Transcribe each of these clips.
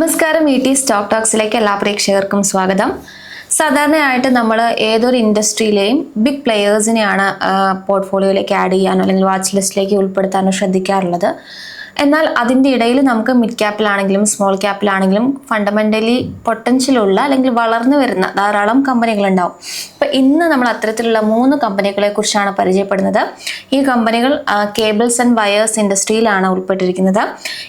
നമസ്കാരം E T stock ടോക്സിലേക്ക് എല്ലാ പ്രേക്ഷകർക്കും സ്വാഗതം. സാധാരണയായിട്ട് നമ്മൾ ഏതൊരു ഇൻഡസ്ട്രിയിലെയും ബിഗ് പ്ലെയേഴ്സിനെയാണ് പോർട്ട്ഫോളിയോയിലേക്ക് ആഡ് ചെയ്യാനോ അല്ലെങ്കിൽ വാച്ച് ലിസ്റ്റിലേക്ക് ഉൾപ്പെടുത്താനോ ശ്രദ്ധിക്കാറുള്ളത്. എന്നാൽ അതിന്റെ ഇടയിൽ നമുക്ക് മിഡ് ക്യാപ്പിലാണെങ്കിലും സ്മോൾ ക്യാപ്പിലാണെങ്കിലും ഫണ്ടമെന്റലി പൊട്ടൻഷ്യലുള്ള അല്ലെങ്കിൽ വളർന്നു വരുന്ന ധാരാളം കമ്പനികളുണ്ടാവും. അപ്പോൾ ഇന്ന് നമ്മൾ അത്തരത്തിലുള്ള മൂന്ന് കമ്പനികളെ കുറിച്ചാണ് പരിചയപ്പെടുന്നത്. ഈ കമ്പനികൾ കേബിൾസ് ആൻഡ് വയേഴ്സ് ഇൻഡസ്ട്രിയിലാണ് ഉൾപ്പെട്ടിരിക്കുന്നത്.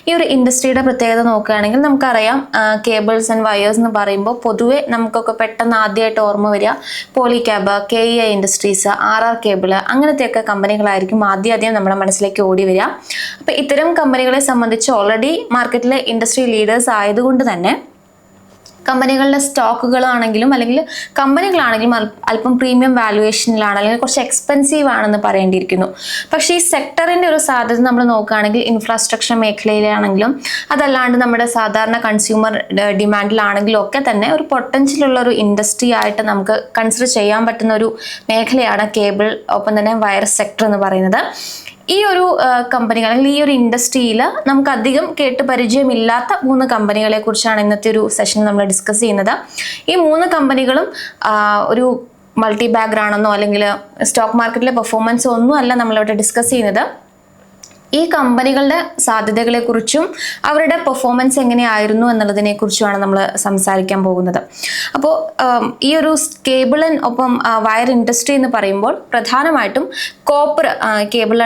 ഈ ഒരു ഇൻഡസ്ട്രിയുടെ പ്രത്യേകത നോക്കുകയാണെങ്കിൽ നമുക്കറിയാം കേബിൾസ് ആൻഡ് വയേഴ്സ് എന്ന് പറയുമ്പോൾ പൊതുവെ നമുക്കൊക്കെ പെട്ടെന്ന് ആദ്യമായിട്ട് ഓർമ്മ വരിക Polycab K E I industries R R cable അങ്ങനത്തെയൊക്കെ കമ്പനികളായിരിക്കും ആദ്യം ആദ്യം നമ്മുടെ മനസ്സിലേക്ക് ഓടി വരിക. അപ്പോൾ ഇത്തരം കമ്പനികളെ സംബന്ധിച്ച് ഓൾറെഡി മാർക്കറ്റിലെ ഇൻഡസ്ട്രി ലീഡേഴ്സ് ആയതുകൊണ്ട് തന്നെ കമ്പനികളുടെ സ്റ്റോക്കുകളാണെങ്കിലും അല്ലെങ്കിൽ കമ്പനികളാണെങ്കിലും അല്പം പ്രീമിയം വാലുവേഷനിലാണ് അല്ലെങ്കിൽ കുറച്ച് എക്സ്പെൻസീവ് ആണെന്ന് പറയേണ്ടിയിരിക്കുന്നു. പക്ഷേ ഈ സെക്ടറിന്റെ ഒരു സാധ്യത നമ്മൾ നോക്കുകയാണെങ്കിൽ ഇൻഫ്രാസ്ട്രക്ചർ മേഖലയിലാണെങ്കിലും അതല്ലാണ്ട് നമ്മുടെ സാധാരണ കൺസ്യൂമർ ഡിമാൻഡിലാണെങ്കിലും ഒക്കെ തന്നെ ഒരു പൊട്ടൻഷ്യലുള്ള ഒരു ഇൻഡസ്ട്രി ആയിട്ട് നമുക്ക് കൺസിഡർ ചെയ്യാൻ പറ്റുന്ന ഒരു മേഖലയാണ് കേബിൾ ഒപ്പം തന്നെ വയർ സെക്ടർ എന്ന് പറയുന്നത്. ഈ ഒരു കമ്പനികൾ അല്ലെങ്കിൽ ഈ ഒരു ഇൻഡസ്ട്രിയിൽ നമുക്ക് അധികം കേട്ട് പരിചയമില്ലാത്ത മൂന്ന് കമ്പനികളെ കുറിച്ചാണ് ഇന്നത്തെ ഒരു സെഷൻ നമ്മൾ ഡിസ്കസ് ചെയ്യുന്നത്. ഈ മൂന്ന് കമ്പനികളും ഒരു മൾട്ടി ബാഗ് ആണെന്നോ അല്ലെങ്കിൽ സ്റ്റോക്ക് മാർക്കറ്റിലെ പെർഫോമൻസ് ഒന്നും അല്ല നമ്മളിവിടെ ഡിസ്കസ് ചെയ്യുന്നത്. ഈ കമ്പനികളുടെ സാധ്യതകളെക്കുറിച്ചും അവരുടെ പെർഫോമൻസ് എങ്ങനെയായിരുന്നു എന്നുള്ളതിനെ കുറിച്ചുമാണ് നമ്മൾ സംസാരിക്കാൻ പോകുന്നത്. അപ്പോൾ ഈ ഒരു കേബിൾ ഒപ്പം വയർ ഇൻഡസ്ട്രി എന്ന് പറയുമ്പോൾ പ്രധാനമായിട്ടും കോപ്പർ കേബിൾ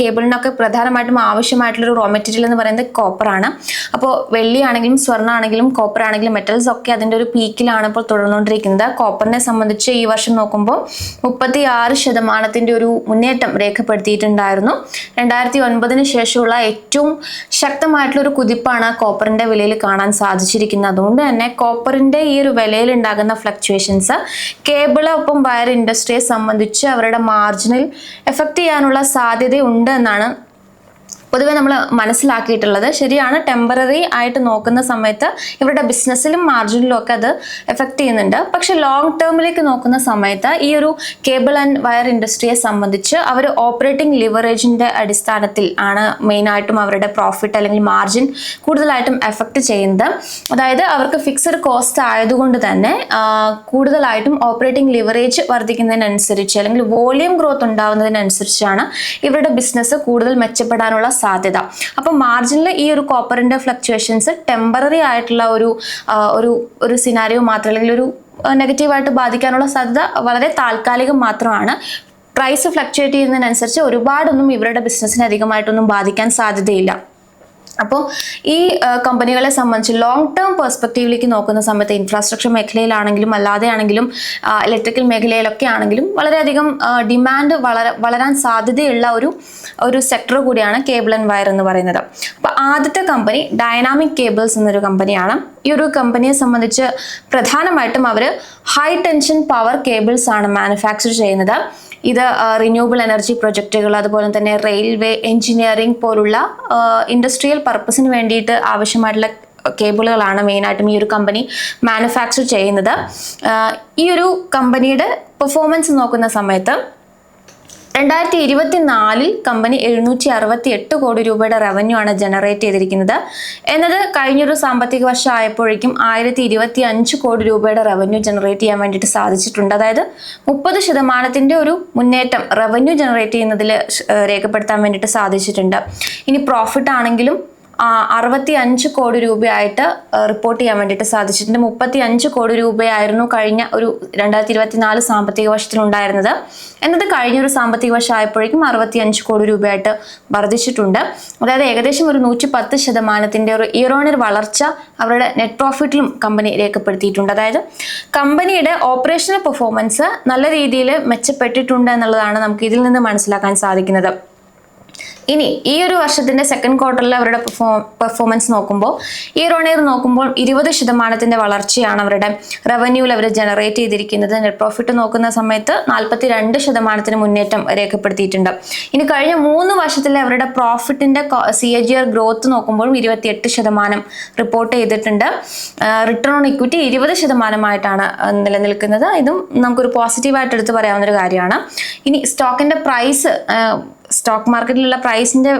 കേബിളിനൊക്കെ പ്രധാനമായിട്ടും ആവശ്യമായിട്ടുള്ള റോ മെറ്റീരിയൽ എന്ന് പറയുന്നത് കോപ്പറാണ് അപ്പോൾ വെള്ളിയാണെങ്കിലും സ്വർണമാണെങ്കിലും കോപ്പർ ആണെങ്കിലും മെറ്റൽസ് ഒക്കെ അതിന്റെ ഒരു പീക്കിലാണ് ഇപ്പോൾ തുടർന്നുകൊണ്ടിരിക്കുന്നത്. കോപ്പറിനെ സംബന്ധിച്ച് ഈ വർഷം നോക്കുമ്പോൾ മുപ്പത്തി ആറ് ശതമാനത്തിന്റെ ഒരു മുന്നേറ്റം രേഖപ്പെടുത്തിയിട്ടുണ്ടായിരുന്നു. രണ്ടായിരത്തി ഒൻപതിന് ശേഷമുള്ള ഏറ്റവും ശക്തമായിട്ടുള്ള ഒരു കുതിപ്പാണ് കോപ്പറിന്റെ വിലയിൽ കാണാൻ സാധിച്ചിരിക്കുന്നത്. അതുകൊണ്ട് തന്നെ കോപ്പറിന്റെ ഈ ഒരു വിലയിൽ ഉണ്ടാകുന്ന ഫ്ലക്ച്വേഷൻസ് കേബിൾ ഒപ്പം വയർ ഇൻഡസ്ട്രിയെ സംബന്ധിച്ച് അവരുടെ മാർജിനിൽ എഫക്റ്റ് ചെയ്യാനുള്ള സാധ്യതയുണ്ട് എന്നാണ് പൊതുവെ നമ്മൾ മനസ്സിലാക്കിയിട്ടുള്ളത് ശരിയാണ് ടെമ്പററി ആയിട്ട് നോക്കുന്ന സമയത്ത് ഇവരുടെ ബിസിനസ്സിലും മാർജിനിലും ഒക്കെ അത് എഫക്റ്റ് ചെയ്യുന്നുണ്ട്. പക്ഷെ ലോങ് ടേമിലേക്ക് നോക്കുന്ന സമയത്ത് ഈ ഒരു കേബിൾ ആൻഡ് വയർ ഇൻഡസ്ട്രിയെ സംബന്ധിച്ച് അവർ ഓപ്പറേറ്റിംഗ് ലിവറേജിന്റെ അടിസ്ഥാനത്തിൽ ആണ് മെയിനായിട്ടും അവരുടെ പ്രോഫിറ്റ് അല്ലെങ്കിൽ മാർജിൻ കൂടുതലായിട്ടും എഫക്റ്റ് ചെയ്യുന്നത്. അതായത് അവർക്ക് ഫിക്സഡ് കോസ്റ്റ് ആയതുകൊണ്ട് തന്നെ കൂടുതലായിട്ടും ഓപ്പറേറ്റിംഗ് ലിവറേജ് വർദ്ധിക്കുന്നതിനനുസരിച്ച് അല്ലെങ്കിൽ വോളിയം ഗ്രോത്ത് ഉണ്ടാവുന്നതിനനുസരിച്ചാണ് ഇവരുടെ ബിസിനസ് കൂടുതൽ മെച്ചപ്പെടാനുള്ള സാധ്യത. അപ്പോൾ മാർജിനിൽ ഈ ഒരു കോപ്പറിന്റെ ഫ്ലക്ച്വേഷൻസ് ടെമ്പററി ആയിട്ടുള്ള ഒരു ഒരു ഒരു സിനാരിയോ മാത്രം അല്ലെങ്കിൽ ഒരു നെഗറ്റീവായിട്ട് ബാധിക്കാനുള്ള സാധ്യത വളരെ താൽക്കാലികം മാത്രമാണ്. പ്രൈസ് ഫ്ലക്ച്വേറ്റ് ചെയ്യുന്നതിനനുസരിച്ച് ഒരുപാടൊന്നും ഇവരുടെ ബിസിനസ്സിനെ അധികമായിട്ടൊന്നും ബാധിക്കാൻ സാധ്യതയില്ല. അപ്പോൾ ഈ കമ്പനികളെ സംബന്ധിച്ച് ലോങ് ടേം പെർസ്പെക്റ്റീവിലേക്ക് നോക്കുന്ന സമയത്ത് ഇൻഫ്രാസ്ട്രക്ചർ മേഖലയിലാണെങ്കിലും അല്ലാതെ ആണെങ്കിലും ഇലക്ട്രിക്കൽ മേഖലയിലൊക്കെ ആണെങ്കിലും വളരെയധികം ഡിമാൻഡ് വളര വളരാൻ സാധ്യതയുള്ള ഒരു ഒരു സെക്ടർ കൂടിയാണ് കേബിൾ ആൻഡ് വയർ എന്ന് പറയുന്നത്. അപ്പോൾ ആദ്യത്തെ കമ്പനി ഡൈനാമിക് കേബിൾസ് എന്നൊരു കമ്പനിയാണ്. ഈ ഒരു കമ്പനിയെ സംബന്ധിച്ച് പ്രധാനമായിട്ടും അവർ ഹൈ ടെൻഷൻ പവർ കേബിൾസ് ആണ് മാനുഫാക്ചർ ചെയ്യുന്നത്. ഇത് റിന്യൂവബിൾ എനർജി പ്രൊജക്റ്റുകൾ അതുപോലെ തന്നെ റെയിൽവേ എഞ്ചിനീയറിംഗ് പോലുള്ള ഇൻഡസ്ട്രിയൽ പർപ്പസിന് വേണ്ടിയിട്ട് ആവശ്യമായിട്ടുള്ള കേബിളുകളാണ് മെയിനായിട്ടും ഈ ഒരു കമ്പനി മാനുഫാക്ചർ ചെയ്യുന്നത്. ഈ ഒരു കമ്പനിയുടെ പെർഫോമൻസ് നോക്കുന്ന സമയത്ത് രണ്ടായിരത്തി ഇരുപത്തി നാലിൽ കമ്പനി എഴുന്നൂറ്റി അറുപത്തി എട്ട് കോടി രൂപയുടെ റവന്യൂ ആണ് ജനറേറ്റ് ചെയ്തിരിക്കുന്നത്. എന്നത് കഴിഞ്ഞൊരു സാമ്പത്തിക വർഷം ആയപ്പോഴേക്കും ആയിരത്തി ഇരുപത്തി അഞ്ച് കോടി രൂപയുടെ റവന്യൂ ജനറേറ്റ് ചെയ്യാൻ വേണ്ടിയിട്ട് സാധിച്ചിട്ടുണ്ട്. അതായത് മുപ്പത് ശതമാനത്തിന്റെ ഒരു മുന്നേറ്റം റവന്യൂ ജനറേറ്റ് ചെയ്യുന്നതിൽ രേഖപ്പെടുത്താൻ വേണ്ടിയിട്ട് സാധിച്ചിട്ടുണ്ട്. ഇനി പ്രോഫിറ്റ് ആണെങ്കിലും അറുപത്തി അഞ്ച് കോടി രൂപയായിട്ട് റിപ്പോർട്ട് ചെയ്യാൻ വേണ്ടിയിട്ട് സാധിച്ചിട്ടുണ്ട്. മുപ്പത്തി അഞ്ച് കോടി രൂപയായിരുന്നു കഴിഞ്ഞ ഒരു രണ്ടായിരത്തി ഇരുപത്തി നാല് സാമ്പത്തിക വർഷത്തിലുണ്ടായിരുന്നത്. എന്നത് കഴിഞ്ഞൊരു സാമ്പത്തിക വർഷം ആയപ്പോഴേക്കും അറുപത്തി അഞ്ച് കോടി രൂപയായിട്ട് വർദ്ധിച്ചിട്ടുണ്ട്. അതായത് ഏകദേശം ഒരു നൂറ്റി പത്ത് ശതമാനത്തിന്റെ ഒരു ഇയർ വളർച്ച അവരുടെ നെറ്റ് പ്രോഫിറ്റിലും കമ്പനി രേഖപ്പെടുത്തിയിട്ടുണ്ട്. അതായത് കമ്പനിയുടെ ഓപ്പറേഷണൽ പെർഫോമൻസ് നല്ല രീതിയിൽ മെച്ചപ്പെട്ടിട്ടുണ്ട് എന്നുള്ളതാണ് നമുക്ക് ഇതിൽ നിന്ന് മനസ്സിലാക്കാൻ സാധിക്കുന്നത്. ഇനി ഈ ഒരു വർഷത്തിന്റെ സെക്കൻഡ് ക്വാർട്ടറിൽ അവരുടെ പെർഫോമൻസ് നോക്കുമ്പോൾ ഇയർ ഓൺ ഇയർ നോക്കുമ്പോൾ ഇരുപത് ശതമാനത്തിന്റെ വളർച്ചയാണ് അവരുടെ റവന്യൂവിൽ അവർ ജനറേറ്റ് ചെയ്തിരിക്കുന്നത്. നെറ്റ് പ്രോഫിറ്റ് നോക്കുന്ന സമയത്ത് നാൽപ്പത്തി രണ്ട് ശതമാനത്തിന് മുന്നേറ്റം രേഖപ്പെടുത്തിയിട്ടുണ്ട്. ഇനി കഴിഞ്ഞ മൂന്ന് വർഷത്തിലെ അവരുടെ പ്രോഫിറ്റിന്റെ C A G R growth നോക്കുമ്പോഴും ഇരുപത്തിയെട്ട് ശതമാനം റിപ്പോർട്ട് ചെയ്തിട്ടുണ്ട്. റിട്ടേൺ ഓൺ ഇക്വിറ്റി ഇരുപത് ശതമാനമായിട്ടാണ് നിലനിൽക്കുന്നത്. ഇതും നമുക്കൊരു പോസിറ്റീവായിട്ട് എടുത്ത് പറയാവുന്ന ഒരു കാര്യമാണ്. ഇനി സ്റ്റോക്കിന്റെ പ്രൈസ് സ്റ്റോക്ക് മാർക്കറ്റിലുള്ള പ്രൈസിന്റെ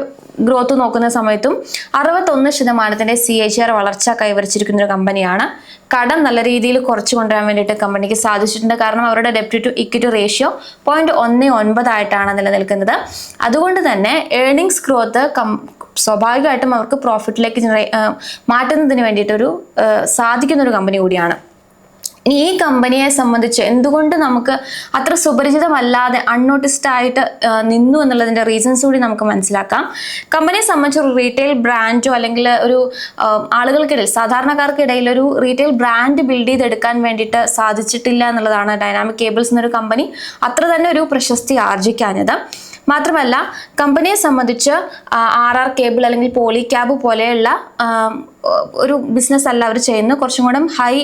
ഗ്രോത്ത് നോക്കുന്ന സമയത്തും അറുപത്തൊന്ന് ശതമാനത്തിന്റെ സി എച്ച് ആർ വളർച്ച കൈവരിച്ചിരിക്കുന്ന ഒരു കമ്പനിയാണ് കടം നല്ല രീതിയിൽ കുറച്ചു കൊണ്ടുവരാൻ വേണ്ടിയിട്ട് കമ്പനിക്ക് സാധിച്ചിട്ടുണ്ട്. കാരണം അവരുടെ ഡെപ്റ്റ് ടു ഇക്വിറ്റി റേഷ്യോ പോയിന്റ് ഒന്ന് ഒൻപതായിട്ടാണ് നിലനിൽക്കുന്നത്. അതുകൊണ്ട് തന്നെ ഏർണിങ്സ് ഗ്രോത്ത് സ്വാഭാവികമായിട്ടും അവർക്ക് പ്രോഫിറ്റിലേക്ക് മാറ്റുന്നതിന് വേണ്ടിയിട്ടൊരു സാധിക്കുന്ന ഒരു കമ്പനി കൂടിയാണ്. ഇനി ഈ കമ്പനിയെ സംബന്ധിച്ച് എന്തുകൊണ്ട് നമുക്ക് അത്ര സുപരിചിതമല്ലാതെ അൺനോട്ടിസ്ഡ് ആയിട്ട് നിന്നു എന്നുള്ളതിന്റെ റീസൺസ് കൂടി നമുക്ക് മനസ്സിലാക്കാം. കമ്പനിയെ സംബന്ധിച്ച് ഒരു റീറ്റെയിൽ ബ്രാൻഡോ അല്ലെങ്കിൽ ഒരു ആളുകൾക്കിടയിൽ സാധാരണക്കാർക്കിടയിൽ ഒരു റീറ്റെയിൽ ബ്രാൻഡ് ബിൽഡ് ചെയ്തെടുക്കാൻ വേണ്ടിയിട്ട് സാധിച്ചിട്ടില്ല എന്നുള്ളതാണ് ഡൈനാമിക് കേബിൾസ് എന്നൊരു കമ്പനി അത്ര തന്നെ ഒരു പ്രശസ്തി ആർജിക്കാഞ്ഞത് മാത്രമല്ല കമ്പനിയെ സംബന്ധിച്ച് ആർ ആർ കേബിൾ അല്ലെങ്കിൽ പോളി ക്യാബ് പോലെയുള്ള ഒരു ബിസിനസ് അല്ല അവർ ചെയ്യുന്നത്. കുറച്ചും കൂടെ ഹൈ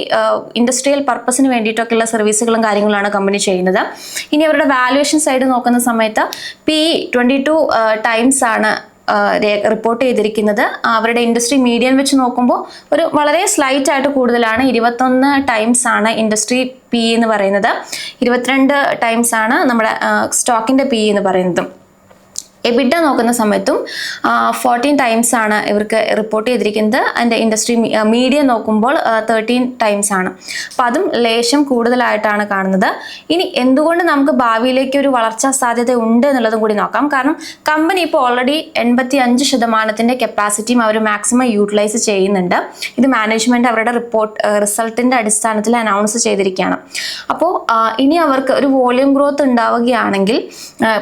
ഇൻഡസ്ട്രിയൽ പർപ്പസിന് വേണ്ടിയിട്ടൊക്കെയുള്ള സർവീസുകളും കാര്യങ്ങളാണ് കമ്പനി ചെയ്യുന്നത്. ഇനി അവരുടെ വാല്യുവേഷൻ സൈഡ് നോക്കുന്ന സമയത്ത് പി ട്വന്റി ടു ടൈംസ് ആണ് റിപ്പോർട്ട് ചെയ്തിരിക്കുന്നത്. അവരുടെ ഇൻഡസ്ട്രി മീഡിയൻ വെച്ച് നോക്കുമ്പോൾ ഒരു വളരെ സ്ലൈറ്റ് ആയിട്ട് കൂടുതലാണ്. ഇരുപത്തൊന്ന് ടൈംസ് ആണ് ഇൻഡസ്ട്രി പി എന്ന് പറയുന്നത്. ഇരുപത്തിരണ്ട് ടൈംസ് ആണ് നമ്മുടെ സ്റ്റോക്കിന്റെ പി എന്ന് പറയുന്നത്. എബിഡ നോക്കുന്ന സമയത്തും ഫോർട്ടീൻ ടൈംസ് ആണ് ഇവർക്ക് റിപ്പോർട്ട് ചെയ്തിരിക്കുന്നത്. അതിന്റെ ഇൻഡസ്ട്രി മീഡിയ നോക്കുമ്പോൾ തേർട്ടീൻ ടൈംസ് ആണ്. അപ്പം അതും ലേശം കൂടുതലായിട്ടാണ് കാണുന്നത്. ഇനി എന്തുകൊണ്ട് നമുക്ക് ഭാവിയിലേക്ക് ഒരു വളർച്ചാ സാധ്യത ഉണ്ട് എന്നുള്ളതും കൂടി നോക്കാം. കാരണം കമ്പനി ഇപ്പോൾ ഓൾറെഡി എൺപത്തി അഞ്ച് ശതമാനത്തിന്റെ കപ്പാസിറ്റിയും അവർ മാക്സിമം യൂട്ടിലൈസ് ചെയ്യുന്നുണ്ട്. ഇത് മാനേജ്മെന്റ് അവരുടെ റിപ്പോർട്ട് റിസൾട്ടിന്റെ അടിസ്ഥാനത്തിൽ അനൗൺസ് ചെയ്തിരിക്കുകയാണ്. അപ്പോൾ ഇനി അവർക്ക് ഒരു വോളിയം ഗ്രോത്ത് ഉണ്ടാവുകയാണെങ്കിൽ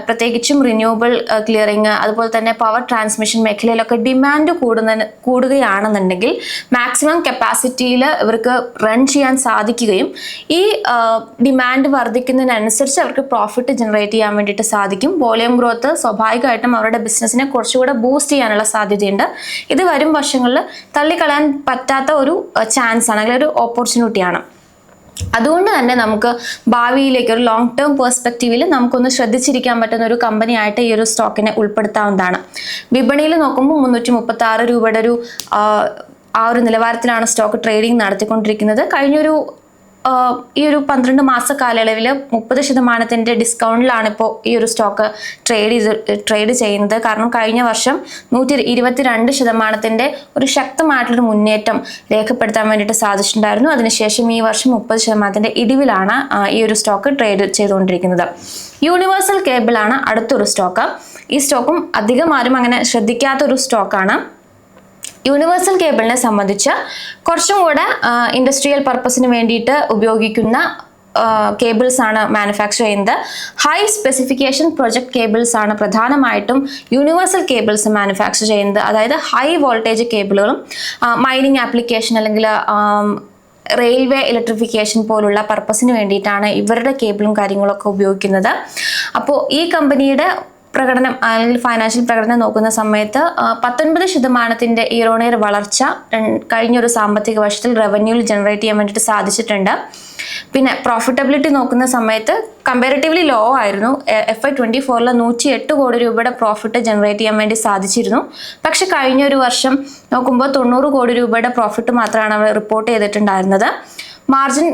പ്രത്യേകിച്ചും റിന്യൂവബിൾ ക്ലിയറിങ് അതുപോലെ തന്നെ പവർ ട്രാൻസ്മിഷൻ മേഖലയിലൊക്കെ ഡിമാൻഡ് കൂടുന്ന കൂടുകയാണെന്നുണ്ടെങ്കിൽ മാക്സിമം കപ്പാസിറ്റിയിൽ ഇവർക്ക് റൺ ചെയ്യാൻ സാധിക്കുകയും ഈ ഡിമാൻഡ് വർദ്ധിക്കുന്നതിനനുസരിച്ച് അവർക്ക് പ്രോഫിറ്റ് ജനറേറ്റ് ചെയ്യാൻ വേണ്ടിയിട്ട് സാധിക്കും. വോളിയം ഗ്രോത്ത് സ്വാഭാവികമായിട്ടും അവരുടെ ബിസിനസ്സിനെ കുറച്ചുകൂടെ ബൂസ്റ്റ് ചെയ്യാനുള്ള സാധ്യതയുണ്ട്. ഇത് വരും വർഷങ്ങളിൽ തള്ളിക്കളയാൻ പറ്റാത്ത ഒരു ചാൻസ് ആണ് അല്ലെങ്കിൽ ഒരു ഓപ്പർച്യൂണിറ്റിയാണ് അതുകൊണ്ട് തന്നെ നമുക്ക് ഭാവിയിലേക്ക് ഒരു ലോങ് ടേം പെർസ്പെക്റ്റീവിൽ നമുക്കൊന്ന് ശ്രദ്ധിച്ചിരിക്കാൻ പറ്റുന്ന ഒരു കമ്പനിയായിട്ട് ഈ ഒരു സ്റ്റോക്കിനെ ഉൾപ്പെടുത്താവുന്നതാണ്. വിപണിയിൽ നോക്കുമ്പോൾ മുന്നൂറ്റി മുപ്പത്തി ആറ് രൂപയുടെ ഒരു ആ, ഒരു നിലവാരത്തിലാണ് സ്റ്റോക്ക് ട്രേഡിംഗ് നടത്തിക്കൊണ്ടിരിക്കുന്നത്. കഴിഞ്ഞൊരു ഈ ഒരു പന്ത്രണ്ട് മാസ കാലയളവിൽ മുപ്പത് ശതമാനത്തിന്റെ ഡിസ്കൗണ്ടിലാണ് ഇപ്പോൾ ഈ ഒരു സ്റ്റോക്ക് ട്രേഡ് ചെയ്ത് ട്രേഡ് ചെയ്യുന്നത്. കാരണം കഴിഞ്ഞ വർഷം നൂറ്റി ഇരുപത്തിരണ്ട് ശതമാനത്തിന്റെ ഒരു ശക്തമായിട്ടുള്ളൊരു മുന്നേറ്റം രേഖപ്പെടുത്താൻ വേണ്ടിയിട്ട് സാധിച്ചിട്ടുണ്ടായിരുന്നു. അതിനുശേഷം ഈ വർഷം മുപ്പത് ശതമാനത്തിന്റെ ഇടിവിലാണ് ഈ ഒരു സ്റ്റോക്ക് ട്രേഡ് ചെയ്തുകൊണ്ടിരിക്കുന്നത്. യൂണിവേഴ്സൽ കേബിളാണ് അടുത്തൊരു സ്റ്റോക്ക് ഈ സ്റ്റോക്കും അധികം ആരും അങ്ങനെ ശ്രദ്ധിക്കാത്തൊരു സ്റ്റോക്കാണ് യൂണിവേഴ്സൽ കേബിളിനെ സംബന്ധിച്ച് കുറച്ചും കൂടെ ഇൻഡസ്ട്രിയൽ പർപ്പസിന് വേണ്ടിയിട്ട് ഉപയോഗിക്കുന്ന കേബിൾസ് ആണ് മാനുഫാക്ചർ ചെയ്യുന്നത്. ഹൈ സ്പെസിഫിക്കേഷൻ പ്രൊജക്ട് കേബിൾസ് ആണ് പ്രധാനമായിട്ടും യൂണിവേഴ്സൽ കേബിൾസ് മാനുഫാക്ചർ ചെയ്യുന്നത്. അതായത് ഹൈ വോൾട്ടേജ് കേബിളുകളും മൈനിങ് ആപ്ലിക്കേഷൻ അല്ലെങ്കിൽ റെയിൽവേ ഇലക്ട്രിഫിക്കേഷൻ പോലുള്ള പർപ്പസിന് വേണ്ടിയിട്ടാണ് ഇവരുടെ കേബിളും കാര്യങ്ങളൊക്കെ ഉപയോഗിക്കുന്നത്. അപ്പോൾ ഈ കമ്പനിയുടെ പ്രകടനം അല്ലെങ്കിൽ ഫൈനാൻഷ്യൽ പ്രകടനം നോക്കുന്ന സമയത്ത് പത്തൊൻപത് ശതമാനത്തിന്റെ ഇയർ വളർച്ച കഴിഞ്ഞ ഒരു സാമ്പത്തിക വർഷത്തിൽ റവന്യൂവിൽ ജനറേറ്റ് ചെയ്യാൻ വേണ്ടിയിട്ട് സാധിച്ചിട്ടുണ്ട്. പിന്നെ പ്രോഫിറ്റബിലിറ്റി നോക്കുന്ന സമയത്ത് കമ്പാരിറ്റീവ്ലി ലോ ആയിരുന്നു. എഫ് ഐ ട്വന്റി ഫോറിൽ നൂറ്റി എട്ട് കോടി രൂപയുടെ പ്രോഫിറ്റ് ജനറേറ്റ് ചെയ്യാൻ വേണ്ടി സാധിച്ചിരുന്നു. പക്ഷെ കഴിഞ്ഞ ഒരു വർഷം നോക്കുമ്പോൾ തൊണ്ണൂറ് കോടി രൂപയുടെ പ്രോഫിറ്റ് മാത്രമാണ് അവർ റിപ്പോർട്ട് ചെയ്തിട്ടുണ്ടായിരുന്നത്. മാർജിൻ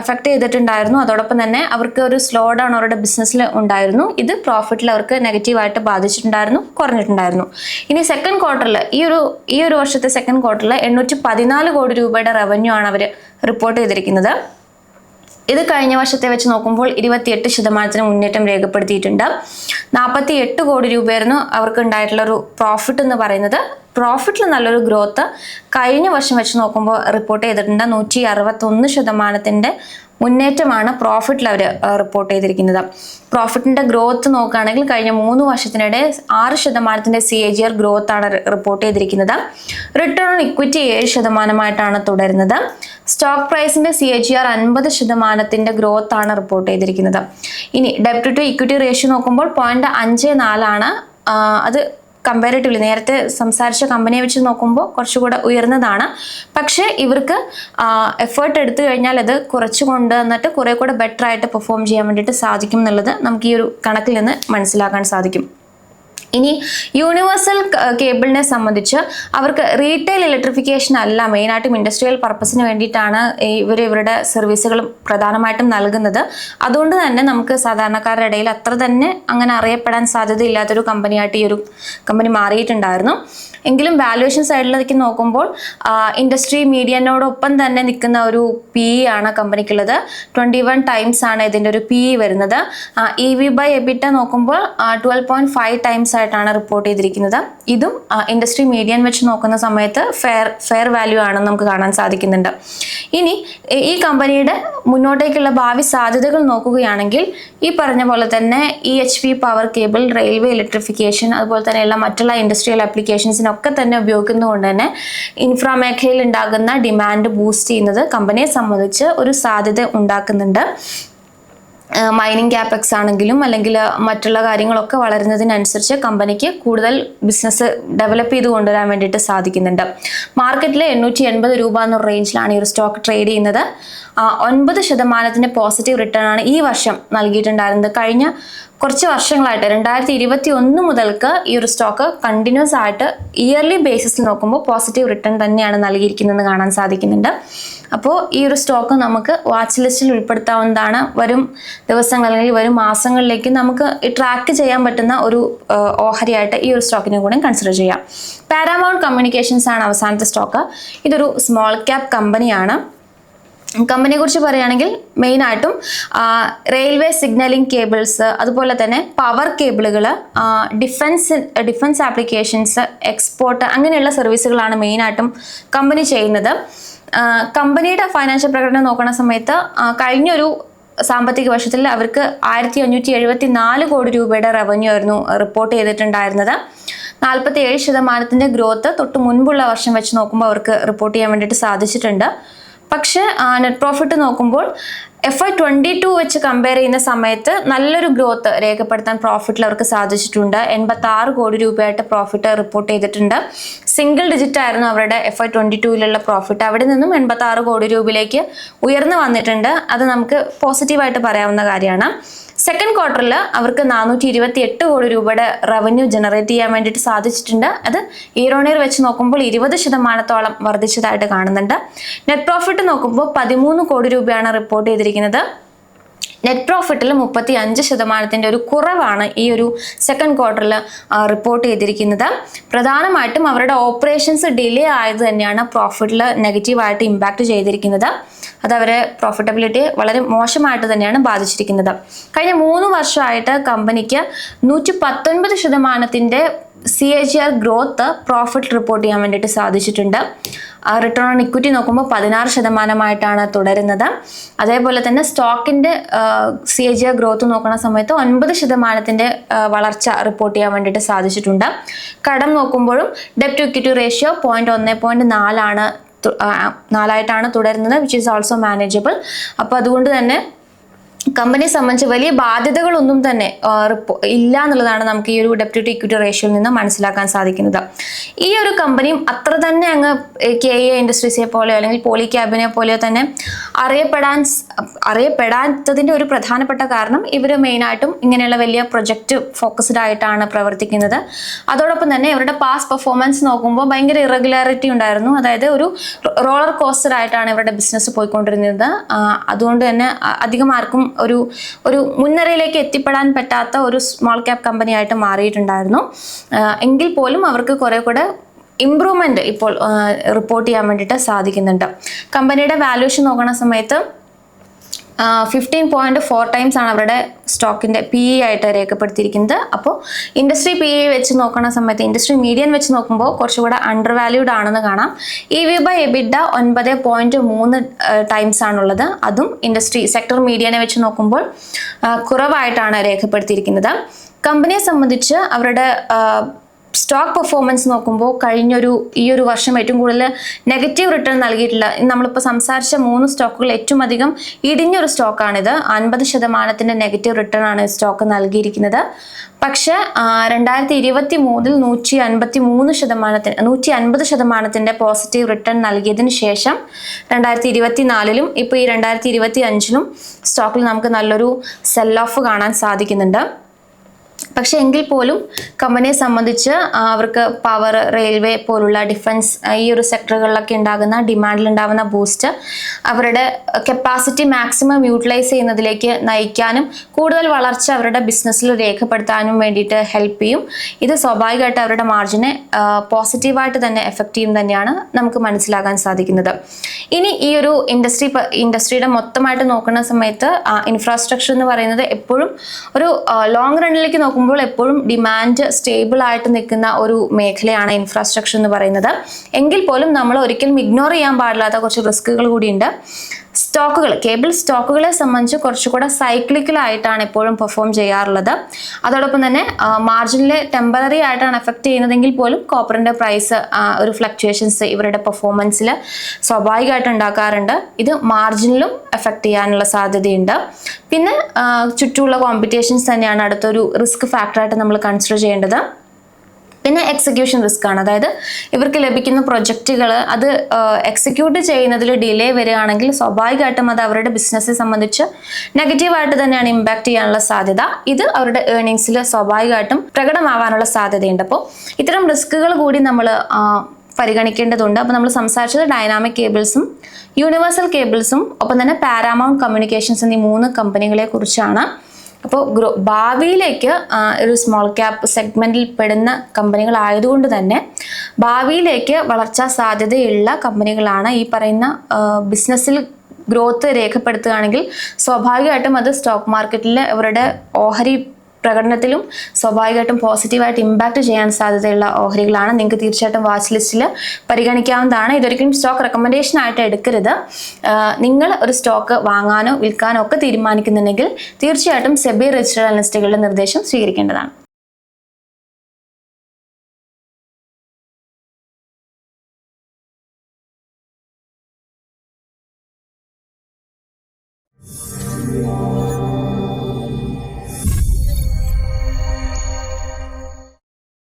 അഫക്റ്റ് ചെയ്തിട്ടുണ്ടായിരുന്നു. അതോടൊപ്പം തന്നെ അവർക്ക് ഒരു സ്ലോ ഡൗൺ അവരുടെ ബിസിനസ്സിൽ ഉണ്ടായിരുന്നു. ഇത് പ്രോഫിറ്റിൽ അവർക്ക് നെഗറ്റീവായിട്ട് ബാധിച്ചിട്ടുണ്ടായിരുന്നു കുറഞ്ഞിട്ടുണ്ടായിരുന്നു. ഇനി സെക്കൻഡ് ക്വാർട്ടറിൽ ഈ ഒരു ഈ ഒരു വർഷത്തെ സെക്കൻഡ് ക്വാർട്ടറിൽ എണ്ണൂറ്റി പതിനാല് കോടി രൂപയുടെ റവന്യൂ ആണ് അവർ റിപ്പോർട്ട് ചെയ്തിരിക്കുന്നത്. ഇത് കഴിഞ്ഞ വർഷത്തെ വെച്ച് നോക്കുമ്പോൾ ഇരുപത്തിയെട്ട് ശതമാനത്തിന് മുന്നേറ്റം രേഖപ്പെടുത്തിയിട്ടുണ്ട്. നാൽപ്പത്തി എട്ട് കോടി രൂപയായിരുന്നു അവർക്ക് ഉണ്ടായിട്ടുള്ള ഒരു പ്രോഫിറ്റ് എന്ന് പറയുന്നത്. പ്രോഫിറ്റിൽ നല്ലൊരു ഗ്രോത്ത് കഴിഞ്ഞ വർഷം വെച്ച് നോക്കുമ്പോൾ റിപ്പോർട്ട് ചെയ്തിട്ടുണ്ട്. നൂറ്റി അറുപത്തൊന്ന് ശതമാനത്തിന്റെ മുന്നേറ്റമാണ് പ്രോഫിറ്റിൽ അവർ റിപ്പോർട്ട് ചെയ്തിരിക്കുന്നത്. പ്രോഫിറ്റിന്റെ ഗ്രോത്ത് നോക്കുകയാണെങ്കിൽ കഴിഞ്ഞ മൂന്ന് വർഷത്തിനിടെ ആറ് ശതമാനത്തിന്റെ സി എ ജി ആർ ഗ്രോത്താണ് റിപ്പോർട്ട് ചെയ്തിരിക്കുന്നത്. റിട്ടേൺ ഓൺ ഇക്വിറ്റി ഏഴ് ശതമാനമായിട്ടാണ് തുടരുന്നത്. സ്റ്റോക്ക് പ്രൈസിന്റെ സി എ ജി ആർ അൻപത് ശതമാനത്തിന്റെ ഗ്രോത്താണ് റിപ്പോർട്ട് ചെയ്തിരിക്കുന്നത്. ഇനി ഡെപ്റ്റ് ടു ഇക്വിറ്റി റേഷ്യോ നോക്കുമ്പോൾ പോയിന്റ് അഞ്ച് നാലാണ് അത് കമ്പാരിറ്റീവ്ലി നേരത്തെ സംസാരിച്ച കമ്പനിയെ വെച്ച് നോക്കുമ്പോൾ കുറച്ചുകൂടെ ഉയർന്നതാണ്. പക്ഷേ ഇവർക്ക് എഫേർട്ട് എടുത്തു കഴിഞ്ഞാൽ അത് കുറച്ച് കൊണ്ടുവന്നിട്ട് കുറേ കൂടെ ബെറ്റർ ആയിട്ട് പെർഫോം ചെയ്യാൻ വേണ്ടിയിട്ട് സാധിക്കും എന്നുള്ളത് നമുക്ക് ഈ ഒരു കണക്കിൽ നിന്ന് മനസ്സിലാക്കാൻ സാധിക്കും. ഇനി യൂണിവേഴ്സൽ കേബിളിനെ സംബന്ധിച്ച് അവർക്ക് റീറ്റെയിൽ ഇലക്ട്രിഫിക്കേഷൻ അല്ല മെയിനായിട്ടും ഇൻഡസ്ട്രിയൽ പർപ്പസിന് വേണ്ടിയിട്ടാണ് ഇവർ ഇവരുടെ സർവീസുകൾ പ്രധാനമായിട്ടും നൽകുന്നത്. അതുകൊണ്ട് തന്നെ നമുക്ക് സാധാരണക്കാരുടെ ഇടയിൽ അത്ര തന്നെ അങ്ങനെ അറിയപ്പെടാൻ സാധ്യതയില്ലാത്തൊരു കമ്പനിയായിട്ട് ഈ ഒരു കമ്പനി മാറിയിട്ടുണ്ടായിരുന്നു. എങ്കിലും വാല്യുവേഷൻ സൈഡിലേക്ക് നോക്കുമ്പോൾ ഇൻഡസ്ട്രി മീഡിയനോടൊപ്പം തന്നെ നിൽക്കുന്ന ഒരു പി ഇ ആണ് കമ്പനിക്കുള്ളത് ട്വന്റി വൺ ടൈംസ് ആണ് ഇതിന്റെ ഒരു പി ഇ വരുന്നത്. ഇ വി ബൈ എബിറ്റ നോക്കുമ്പോൾ ട്വൽവ് പോയിന്റ് ഫൈവ് ടൈംസ് ആയിട്ടാണ് റിപ്പോർട്ട് ചെയ്തിരിക്കുന്നത്. ഇതും ഇൻഡസ്ട്രി മീഡിയൻ വെച്ച് നോക്കുന്ന സമയത്ത് ഫെയർ ഫെയർ വാല്യൂ ആണെന്ന് നമുക്ക് കാണാൻ സാധിക്കുന്നുണ്ട്. ഇനി ഈ കമ്പനിയുടെ മുന്നോട്ടേക്കുള്ള ഭാവി സാധ്യതകൾ നോക്കുകയാണെങ്കിൽ ഈ പറഞ്ഞ പോലെ തന്നെ E H P power cable railway electrification അതുപോലെ തന്നെയുള്ള മറ്റുള്ള ഇൻഡസ്ട്രിയൽ ആപ്ലിക്കേഷൻസിനൊക്കെ തന്നെ ഉപയോഗിക്കുന്നതുകൊണ്ട് തന്നെ ഇൻഫ്രാ മേഖലയിൽ ഉണ്ടാകുന്ന ഡിമാൻഡ് ബൂസ്റ്റ് ചെയ്യുന്നത് കമ്പനിയെ സംബന്ധിച്ച് ഒരു സാധ്യത ഉണ്ടാക്കുന്നുണ്ട്. മൈനിങ് ക്യാപെക്സ് ആണെങ്കിലും അല്ലെങ്കിൽ മറ്റുള്ള കാര്യങ്ങളൊക്കെ വളരുന്നതിനനുസരിച്ച് കമ്പനിക്ക് കൂടുതൽ ബിസിനസ് ഡെവലപ്പ് ചെയ്ത് കൊണ്ടുവരാൻ വേണ്ടിയിട്ട് സാധിക്കുന്നുണ്ട്. മാർക്കറ്റിൽ എണ്ണൂറ്റി എൺപത് രൂപ എന്ന റേഞ്ചിലാണ് ഈ ഒരു സ്റ്റോക്ക് ട്രേഡ് ചെയ്യുന്നത്. ഒൻപത് ശതമാനത്തിന്റെ പോസിറ്റീവ് റിട്ടേൺ ആണ് ഈ വർഷം നൽകിയിട്ടുണ്ടായിരുന്നത്. കഴിഞ്ഞ കുറച്ച് വർഷങ്ങളായിട്ട് രണ്ടായിരത്തി ഇരുപത്തി ഒന്ന് മുതൽക്ക് ഈ ഒരു സ്റ്റോക്ക് കണ്ടിന്യൂസ് ആയിട്ട് ഇയർലി ബേസിസിൽ നോക്കുമ്പോൾ പോസിറ്റീവ് റിട്ടേൺ തന്നെയാണ് നൽകിയിരിക്കുന്നതെന്ന് കാണാൻ സാധിക്കുന്നുണ്ട്. അപ്പോൾ ഈ ഒരു സ്റ്റോക്ക് നമുക്ക് വാച്ച് ലിസ്റ്റിൽ ഉൾപ്പെടുത്താവുന്നതാണ്. വരും ദിവസങ്ങൾ അല്ലെങ്കിൽ വരും മാസങ്ങളിലേക്ക് നമുക്ക് ട്രാക്ക് ചെയ്യാൻ പറ്റുന്ന ഒരു ഓഹരിയായിട്ട് ഈ ഒരു സ്റ്റോക്കിനെ കൂടെ കൺസിഡർ ചെയ്യാം. പാരാമൗണ്ട് കമ്മ്യൂണിക്കേഷൻസ് ആണ് അവസാനത്തെ സ്റ്റോക്ക് ഇതൊരു സ്മോൾ ക്യാപ് കമ്പനിയാണ് കമ്പനിയെ കുറിച്ച് പറയുകയാണെങ്കിൽ മെയിനായിട്ടും റെയിൽവേ സിഗ്നലിംഗ് കേബിൾസ് അതുപോലെ തന്നെ പവർ കേബിളുകൾ ഡിഫൻസ് ഡിഫൻസ് ആപ്ലിക്കേഷൻസ് എക്സ്പോർട്ട് അങ്ങനെയുള്ള സർവീസുകളാണ് മെയിനായിട്ടും കമ്പനി ചെയ്യുന്നത്. കമ്പനിയുടെ ഫൈനാൻഷ്യൽ പ്രകടനം നോക്കുന്ന സമയത്ത് കഴിഞ്ഞൊരു സാമ്പത്തിക വർഷത്തിൽ അവർക്ക് ആയിരത്തി അഞ്ഞൂറ്റി എഴുപത്തി നാല് കോടി രൂപയുടെ റവന്യൂ ആയിരുന്നു റിപ്പോർട്ട് ചെയ്തിട്ടുണ്ടായിരുന്നത്. നാൽപ്പത്തി ഏഴ് ശതമാനത്തിന്റെ ഗ്രോത്ത് തൊട്ട് മുൻപുള്ള വർഷം വെച്ച് നോക്കുമ്പോൾ അവർക്ക് റിപ്പോർട്ട് ചെയ്യാൻ വേണ്ടിയിട്ട് സാധിച്ചിട്ടുണ്ട്. പക്ഷേ നെറ്റ് പ്രോഫിറ്റ് നോക്കുമ്പോൾ എഫ് ഐ ട്വന്റി ടു വെച്ച് കമ്പയർ ചെയ്യുന്ന സമയത്ത് നല്ലൊരു ഗ്രോത്ത് രേഖപ്പെടുത്താൻ പ്രോഫിറ്റിൽ അവർക്ക് സാധിച്ചിട്ടുണ്ട്. എൺപത്തി ആറ് കോടി രൂപയായിട്ട് പ്രോഫിറ്റ് റിപ്പോർട്ട് ചെയ്തിട്ടുണ്ട്. സിംഗിൾ ഡിജിറ്റ് ആയിരുന്നു അവരുടെ എഫ് ഐ ട്വന്റി ടുവിലുള്ള പ്രോഫിറ്റ് അവിടെ നിന്നും എൺപത്തി ആറ് കോടി രൂപയിലേക്ക് ഉയർന്നു വന്നിട്ടുണ്ട്. അത് നമുക്ക് പോസിറ്റീവായിട്ട് പറയാവുന്ന കാര്യമാണ്. സെക്കൻഡ് ക്വാർട്ടറിൽ അവർക്ക് നാനൂറ്റി ഇരുപത്തി എട്ട് കോടി രൂപയുടെ റവന്യൂ ജനറേറ്റ് ചെയ്യാൻ വേണ്ടിയിട്ട് സാധിച്ചിട്ടുണ്ട്. അത് ഇയർ വെച്ച് നോക്കുമ്പോൾ ഇരുപത് ശതമാനത്തോളം വർദ്ധിച്ചതായിട്ട് കാണുന്നുണ്ട്. നെറ്റ് പ്രോഫിറ്റ് നോക്കുമ്പോൾ പതിമൂന്ന് കോടി രൂപയാണ് റിപ്പോർട്ട് ചെയ്തിരിക്കുന്നത്. നെറ്റ് പ്രോഫിറ്റിൽ മുപ്പത്തി അഞ്ച് ശതമാനത്തിന്റെ ഒരു കുറവാണ് ഈ ഒരു സെക്കൻഡ് ക്വാർട്ടറിൽ റിപ്പോർട്ട് ചെയ്തിരിക്കുന്നത്. പ്രധാനമായിട്ടും അവരുടെ ഓപ്പറേഷൻസ് ഡിലേ ആയത് തന്നെയാണ് പ്രോഫിറ്റിൽ നെഗറ്റീവായിട്ട് ഇമ്പാക്റ്റ് ചെയ്തിരിക്കുന്നത്. അത് അവരെ പ്രോഫിറ്റബിലിറ്റി വളരെ മോശമായിട്ട് തന്നെയാണ് ബാധിച്ചിരിക്കുന്നത്. കഴിഞ്ഞ മൂന്ന് വർഷമായിട്ട് കമ്പനിക്ക് നൂറ്റി പത്തൊൻപത് ശതമാനത്തിന്റെ C A G R growth profit report ചെയ്യാൻ വേണ്ടിയിട്ട് സാധിച്ചിട്ടുണ്ട്. റിട്ടേൺ ഓൺ ഇക്വിറ്റി നോക്കുമ്പോൾ പതിനാറ് ശതമാനമായിട്ടാണ് തുടരുന്നത്. അതേപോലെ തന്നെ സ്റ്റോക്കിന്റെ C A G R growth നോക്കുന്ന സമയത്ത് ഒൻപത് ശതമാനത്തിന്റെ വളർച്ച റിപ്പോർട്ട് ചെയ്യാൻ വേണ്ടിയിട്ട് സാധിച്ചിട്ടുണ്ട്. കടം നോക്കുമ്പോഴും ഡെപ്റ്റ് ഇക്വിറ്റി റേഷ്യോ പോയിന്റ് ഒന്ന് പോയിന്റ് നാലാണ് നാലായിട്ടാണ് തുടരുന്നത് വിച്ച് ഈസ് ഓൾസോ മാനേജബിൾ അപ്പോൾ അതുകൊണ്ട് തന്നെ കമ്പനിയെ സംബന്ധിച്ച് വലിയ ബാധ്യതകളൊന്നും തന്നെ ഇല്ല എന്നുള്ളതാണ് നമുക്ക് ഈ ഒരു ഡെപ്യൂട്ടി ഇക്വിറ്റി റേഷ്യോയിൽ നിന്ന് മനസ്സിലാക്കാൻ സാധിക്കുന്നത്. ഈ ഒരു കമ്പനിയും അത്ര തന്നെ അങ്ങ് കെ എ ഇൻഡസ്ട്രീസിനെ പോലെയോ അല്ലെങ്കിൽ പോളി ക്യാബിനെ പോലെയോ തന്നെ അറിയപ്പെടാൻ അറിയപ്പെടാത്തതിന്റെ ഒരു പ്രധാനപ്പെട്ട കാരണം ഇവർ മെയിനായിട്ടും ഇങ്ങനെയുള്ള വലിയ പ്രൊജക്റ്റ് ഫോക്കസ്ഡ് ആയിട്ടാണ് പ്രവർത്തിക്കുന്നത്. അതോടൊപ്പം തന്നെ ഇവരുടെ പാസ് പെർഫോമൻസ് നോക്കുമ്പോൾ ഭയങ്കര ഇറഗുലാരിറ്റി ഉണ്ടായിരുന്നു. അതായത് ഒരു റോളർ കോസ്റ്റർ ആയിട്ടാണ് ഇവരുടെ ബിസിനസ് പോയിക്കൊണ്ടിരുന്നത്. അതുകൊണ്ട് തന്നെ അധികം ആർക്കും ഒരു ഒരു മുൻനിരയിലേക്ക് എത്തിപ്പെടാൻ പറ്റാത്ത ഒരു സ്മോൾ ക്യാപ് കമ്പനി ആയിട്ട് മാറിയിട്ടുണ്ടായിരുന്നു. എങ്കിൽ പോലും അവർക്ക് കുറെ കൂടെ ഇമ്പ്രൂവ്മെന്റ് ഇപ്പോൾ റിപ്പോർട്ട് ചെയ്യാൻ വേണ്ടിയിട്ട് സാധിക്കുന്നുണ്ട്. കമ്പനിയുടെ വാല്യൂഷൻ നോക്കുന്ന സമയത്ത് ഫിഫ്റ്റീൻ പോയിന്റ് ഫോർ ടൈംസ് ആണ് അവരുടെ സ്റ്റോക്കിന്റെ പി ഇ ആയിട്ട് രേഖപ്പെടുത്തിയിരിക്കുന്നത്. അപ്പോൾ ഇൻഡസ്ട്രി പി ഇ വെച്ച് നോക്കുന്ന സമയത്ത് ഇൻഡസ്ട്രി മീഡിയൻ വെച്ച് നോക്കുമ്പോൾ കുറച്ചുകൂടെ അണ്ടർ വാല്യൂഡ് ആണെന്ന് കാണാം. ഇ വി ബൈ എബിഡ ഒൻപത് പോയിന്റ് മൂന്ന് ടൈംസ് ആണുള്ളത്. അതും ഇൻഡസ്ട്രി സെക്ടർ മീഡിയനെ വെച്ച് നോക്കുമ്പോൾ കുറവായിട്ടാണ് രേഖപ്പെടുത്തിയിരിക്കുന്നത്. കമ്പനിയെ സംബന്ധിച്ച് അവരുടെ സ്റ്റോക്ക് പെർഫോമൻസ് നോക്കുമ്പോൾ കഴിഞ്ഞൊരു ഈ ഒരു വർഷം ഏറ്റവും കൂടുതൽ നെഗറ്റീവ് റിട്ടേൺ നൽകിയിട്ടുള്ള നമ്മളിപ്പോൾ സംസാരിച്ച മൂന്ന് സ്റ്റോക്കുകൾ ഏറ്റവും അധികം ഇടിഞ്ഞൊരു സ്റ്റോക്കാണിത് അൻപത് ശതമാനത്തിന്റെ നെഗറ്റീവ് റിട്ടേൺ ആണ് സ്റ്റോക്ക് നൽകിയിരിക്കുന്നത്. പക്ഷേ രണ്ടായിരത്തി ഇരുപത്തി മൂന്നിൽ നൂറ്റി അൻപത്തി മൂന്ന് ശതമാനത്തിന് നൂറ്റി അൻപത് ശതമാനത്തിന്റെ പോസിറ്റീവ് റിട്ടേൺ നൽകിയതിന് ശേഷം രണ്ടായിരത്തി ഇരുപത്തി നാലിലും ഇപ്പോൾ ഈ രണ്ടായിരത്തി ഇരുപത്തി അഞ്ചിലും സ്റ്റോക്കിൽ നമുക്ക് നല്ലൊരു സെൽ ഓഫ് കാണാൻ സാധിക്കുന്നുണ്ട്. പക്ഷെ എങ്കിൽ പോലും കമ്പനിയെ സംബന്ധിച്ച് അവർക്ക് പവർ റെയിൽവേ പോലുള്ള ഡിഫൻസ് ഈ ഒരു സെക്ടറുകളിലൊക്കെ ഉണ്ടാകുന്ന ഡിമാൻഡിൽ ഉണ്ടാകുന്ന ബൂസ്റ്റ് അവരുടെ കപ്പാസിറ്റി മാക്സിമം യൂട്ടിലൈസ് ചെയ്യുന്നതിലേക്ക് നയിക്കാനും കൂടുതൽ വളർച്ച അവരുടെ ബിസിനസ്സിൽ രേഖപ്പെടുത്താനും വേണ്ടിയിട്ട് ഹെൽപ്പ് ചെയ്യും. ഇത് സ്വാഭാവികമായിട്ട് അവരുടെ മാർജിനെ പോസിറ്റീവായിട്ട് തന്നെ എഫക്റ്റ് ചെയ്യും തന്നെയാണ് നമുക്ക് മനസ്സിലാകാൻ സാധിക്കുന്നത്. ഇനി ഈ ഒരു ഇൻഡസ്ട്രി ഇൻഡസ്ട്രിയുടെ മൊത്തമായിട്ട് നോക്കുന്ന സമയത്ത് ഇൻഫ്രാസ്ട്രക്ചർ എന്ന് പറയുന്നത് എപ്പോഴും ഒരു ലോങ് റണ്ണിലേക്ക് നോക്കുമ്പോൾ എപ്പോഴും ഡിമാൻഡ് സ്റ്റേബിൾ ആയിട്ട് നിൽക്കുന്ന ഒരു മേഖലയാണ് ഇൻഫ്രാസ്ട്രക്ചർ എന്ന് പറയുന്നത്. എങ്കിൽ പോലും നമ്മൾ ഒരിക്കലും ഇഗ്നോർ ചെയ്യാൻ പാടില്ലാത്ത കുറച്ച് റിസ്കുകൾ കൂടിയുണ്ട്. സ്റ്റോക്കുകൾ കേബിൾ സ്റ്റോക്കുകളെ സംബന്ധിച്ച് കുറച്ചുകൂടെ സൈക്ലിക്കൽ ആയിട്ടാണ് എപ്പോഴും പെർഫോം ചെയ്യാറുള്ളത്. അതോടൊപ്പം തന്നെ മാർജിനിലെ ടെമ്പററി ആയിട്ടാണ് എഫക്റ്റ് ചെയ്യുന്നതെങ്കിൽ പോലും കോപ്പറിന്റെ പ്രൈസ് ഒരു ഫ്ലക്ച്വേഷൻസ് ഇവരുടെ പെർഫോമൻസിൽ സ്വാഭാവികമായിട്ട് ഉണ്ടാക്കാറുണ്ട്. ഇത് മാർജിനിലും എഫക്റ്റ് ചെയ്യാനുള്ള സാധ്യതയുണ്ട്. പിന്നെ ചുറ്റുമുള്ള കോമ്പറ്റീഷൻസ് തന്നെയാണ് അടുത്തൊരു റിസ്ക് ഫാക്ടറായിട്ട് നമ്മൾ കൺസിഡർ ചെയ്യേണ്ടത്. പിന്നെ എക്സിക്യൂഷൻ റിസ്ക് ആണ്. അതായത് ഇവർക്ക് ലഭിക്കുന്ന പ്രൊജക്റ്റുകൾ അത് എക്സിക്യൂട്ട് ചെയ്യുന്നതിൽ ഡിലേ വരികയാണെങ്കിൽ സ്വാഭാവികമായിട്ടും അത് അവരുടെ ബിസിനസ്സിനെ സംബന്ധിച്ച് നെഗറ്റീവായിട്ട് തന്നെയാണ് ഇമ്പാക്ട് ചെയ്യാനുള്ള സാധ്യത. ഇത് അവരുടെ ഏർണിങ്സിൽ സ്വാഭാവികമായിട്ടും പ്രകടമാവാനുള്ള സാധ്യതയുണ്ട്. അപ്പോൾ ഇത്തരം റിസ്കുകൾ കൂടി നമ്മൾ പരിഗണിക്കേണ്ടതുണ്ട്. അപ്പോൾ നമ്മൾ സംസാരിച്ചത് ഡൈനാമിക് കേബിൾസും യൂണിവേഴ്സൽ കേബിൾസും ഒപ്പം തന്നെ പാരാമൗണ്ട് കമ്മ്യൂണിക്കേഷൻസ് എന്നീ മൂന്ന് കമ്പനികളെ കുറിച്ചാണ്. അപ്പോൾ ഗ്രോ ഭാവിയിലേക്ക് ഒരു സ്മോൾ ക്യാപ്പ് സെഗ്മെന്റിൽ പെടുന്ന കമ്പനികളായതുകൊണ്ട് തന്നെ ഭാവിയിലേക്ക് വളർച്ചാ സാധ്യതയുള്ള കമ്പനികളാണ് ഈ പറയുന്ന ബിസിനസ്സിൽ ഗ്രോത്ത് രേഖപ്പെടുത്തുകയാണെങ്കിൽ സ്വാഭാവികമായിട്ടും അത് സ്റ്റോക്ക് മാർക്കറ്റിൽ അവരുടെ ഓഹരി പ്രകടനത്തിലും സ്വാഭാവികമായിട്ടും പോസിറ്റീവായിട്ട് ഇമ്പാക്റ്റ് ചെയ്യാൻ സാധ്യതയുള്ള ഓഹരികളാണ്. നിങ്ങൾക്ക് തീർച്ചയായിട്ടും വാച്ച് ലിസ്റ്റിൽ പരിഗണിക്കാവുന്നതാണ്. ഇതൊരിക്കലും സ്റ്റോക്ക് റെക്കമെൻഡേഷൻ ആയിട്ട് എടുക്കരുത്. നിങ്ങൾ ഒരു സ്റ്റോക്ക് വാങ്ങാനോ വിൽക്കാനോ ഒക്കെ തീരുമാനിക്കുന്നുണ്ടെങ്കിൽ തീർച്ചയായിട്ടും സെബി രജിസ്റ്റേഡ് അനലിസ്റ്റുകളുടെ നിർദ്ദേശം സ്വീകരിക്കേണ്ടതാണ്.